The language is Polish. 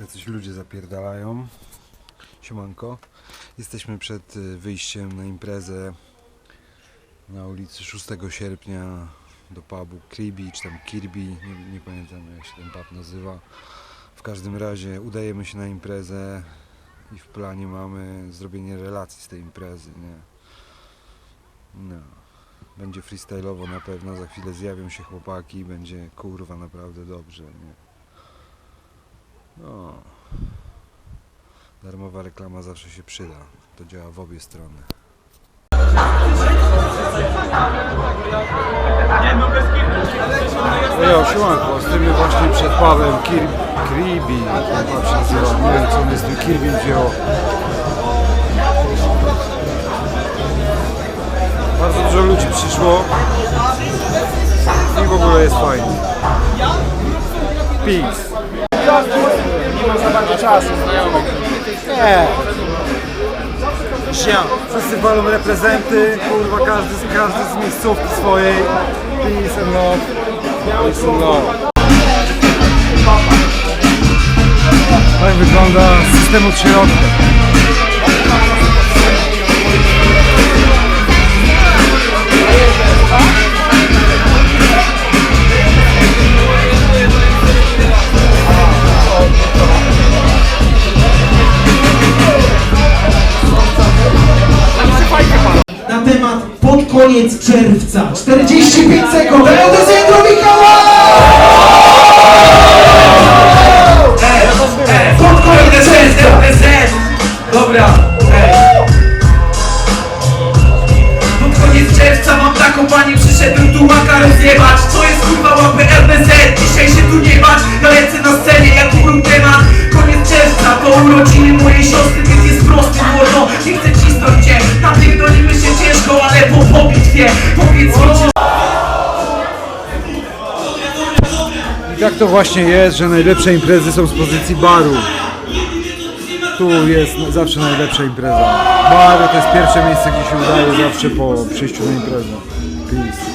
Jacyś ludzie zapierdalają. Siemanko. Jesteśmy przed y, wyjściem na imprezę na ulicy 6 sierpnia do pubu Kirby, czy tam Kirby, nie, nie pamiętam jak się ten pub nazywa. W każdym razie udajemy się na imprezę i w planie mamy zrobienie relacji z tej imprezy, nie? No. Będzie freestyle'owo na pewno, za chwilę zjawią się chłopaki, będzie kurwa naprawdę dobrze, nie? No. Darmowa reklama zawsze się przyda. To działa w obie strony. Jo, siłanko, stoimy właśnie przed Pawłem Kir nazywa. Nie wiem co on jest tym Kirby wziął. Bardzo dużo ludzi przyszło i w ogóle jest fajnie. Peace. Za bardzo czasu. Nie. Się. Wszyscy walą reprezenty, kurwa każdy, z- każdy z miejscówki swojej. Peace and love. Peace and love. Tak wygląda system od środka. Koniec czerwca. 45 sekund, LDZ Michała! Pod koniec czerwca! Dobra. Pod koniec czerwca mam taką panię, przyszedłem tu łaka rozjebać cię Napierdolimy się ciężko, ale po, po bitwie Powiedz mi czy I tak to właśnie jest, że najlepsze imprezy są z pozycji baru. Tu jest zawsze najlepsza impreza. Bar to jest pierwsze miejsce, gdzie się udaje zawsze po przyjściu na imprezę. Peace.